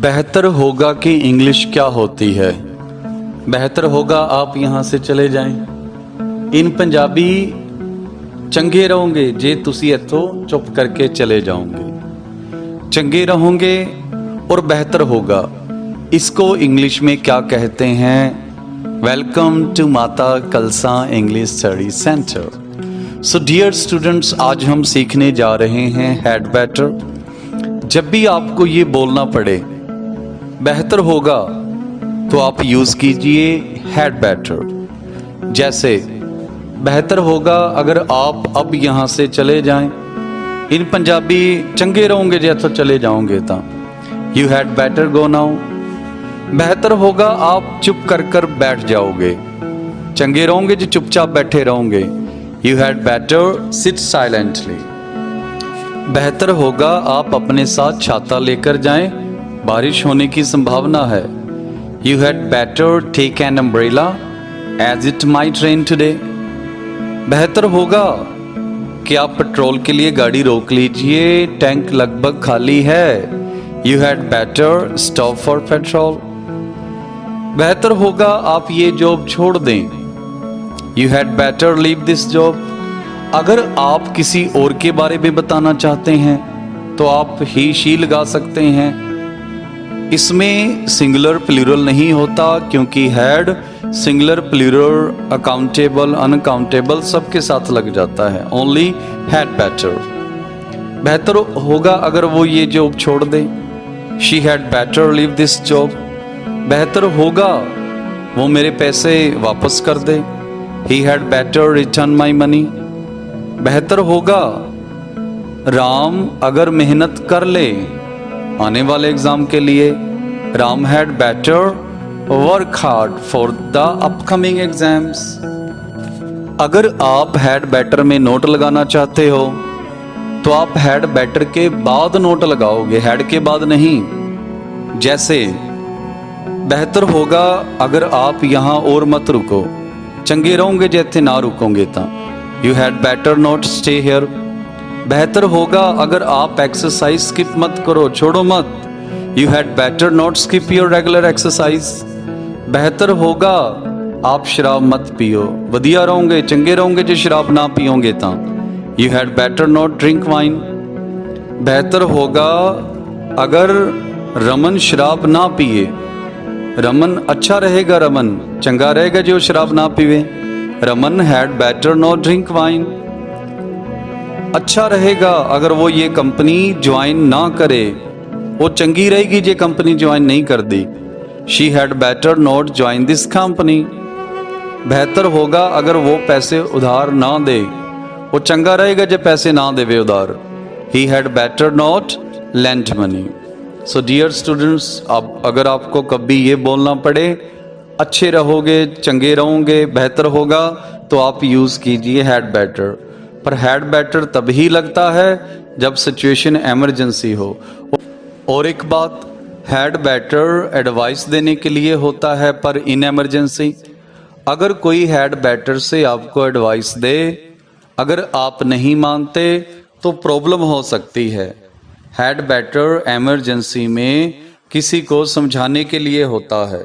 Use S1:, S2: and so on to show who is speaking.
S1: बेहतर होगा कि इंग्लिश क्या होती है बेहतर होगा आप यहाँ से चले जाएं इन पंजाबी ਚੰਗੇ ਰਹੋਗੇ ਜੇ ਤੁਸੀਂ ਇੱਥੋਂ ਚੁੱਪ ਕਰਕੇ ਚਲੇ ਜਾਓਗੇ चंगे रहोगे और बेहतर होगा इसको इंग्लिश में क्या कहते हैं welcome to Mata Kalsa English study centre so dear students आज हम सीखने जा रहे हैं हेड बैटर जब भी आपको ये बोलना पड़े बेहतर होगा तो आप यूज़ कीजिए हैड बैटर जैसे, बेहतर होगा अगर आप अब यहाँ से चले जाएँ। इन पंजाबी चंगे रहोगे जे इथों चले जाओगे तो। You had better go now बेहतर होगा आप चुप कर कर बैठ जाओगे। चंगे रहोगे जो चुपचाप बैठे रहोगे। You had better sit silently बेहतर होगा आप अपने साथ छाता लेकर जाएँ। बारिश होने की संभावना है। You had better take an umbrella as it may rain today बेहतर होगा कि आप पेट्रोल के लिए गाड़ी रोक लीजिए। टैंक लगभग खाली है। You had better stop for petrol बेहतर होगा आप ये जॉब छोड़ दें। You had better leave this job अगर आप किसी और के बारे में बताना चाहते हैं तो आप ही शी लगा सकते हैं। इसमें सिंगुलर प्लूरल नहीं होता क्योंकि had singular plural accountable uncountable सबके साथ लग जाता है। ओनली हैड बेटर बेहतर होगा अगर वो ये जॉब छोड़ दे। She had better leave this job बेहतर होगा वो मेरे पैसे वापस कर दे। He had better return my money बेहतर होगा राम अगर मेहनत कर ले। आने वाले एग्ज़ाम के लिए, Ram had better work hard for the upcoming exams अगर आप हैड बेटर में नोट लगाना चाहते हो तो आप हैड बेटर के बाद नोट लगाओगे हैड के बाद नहीं. जैसे, बेहतर होगा अगर आप यहाँ और मत रुको. चंगे रहोगे जैसे ना रुकोगे तो. You had better not stay here बेहतर होगा अगर आप एक्सरसाइज स्किप मत करो छोड़ो मत you had better not skip your regular exercise बेहतर होगा आप शराब मत पियो ਵਧੀਆ ਰਹੋਗੇ ਚੰਗੇ ਰਹੋਗੇ ਜੇ ਸ਼ਰਾਬ ਨਾ ਪੀਓਗੇ ਤਾਂ you had better not drink wine बेहतर होगा अगर रमन शराब ना पिए रमन अच्छा रहेगा रमन चंगा रहेगा जो शराब ना पीवे Raman had better not drink wine अच्छा रहेगा अगर वो ये कंपनी ज्वाइन ना करे। वो चंगी रहेगी जे कंपनी ज्वाइन नहीं कर दी she had better not join this company बेहतर होगा अगर वो पैसे उधार ना दे। वो चंगा रहेगा जब पैसे ना देवे उधार। He had better not lent money so dear students अब अगर आपको कभी ये बोलना पड़े, अच्छे रहोगे, चंगे रहोगे, बेहतर होगा तो आप यूज़ कीजिए हैड बेटर पर हैड बेटर तभी लगता है जब सिचुएशन एमरजेंसी हो। और एक बात हैड बैटर एडवाइस देने के लिए होता है पर इन एमरजेंसी अगर कोई हैड बैटर से आपको एडवाइस दे, अगर आप नहीं मानते तो प्रॉब्लम हो सकती है। हैड बैटर एमरजेंसी में किसी को समझाने के लिए होता है।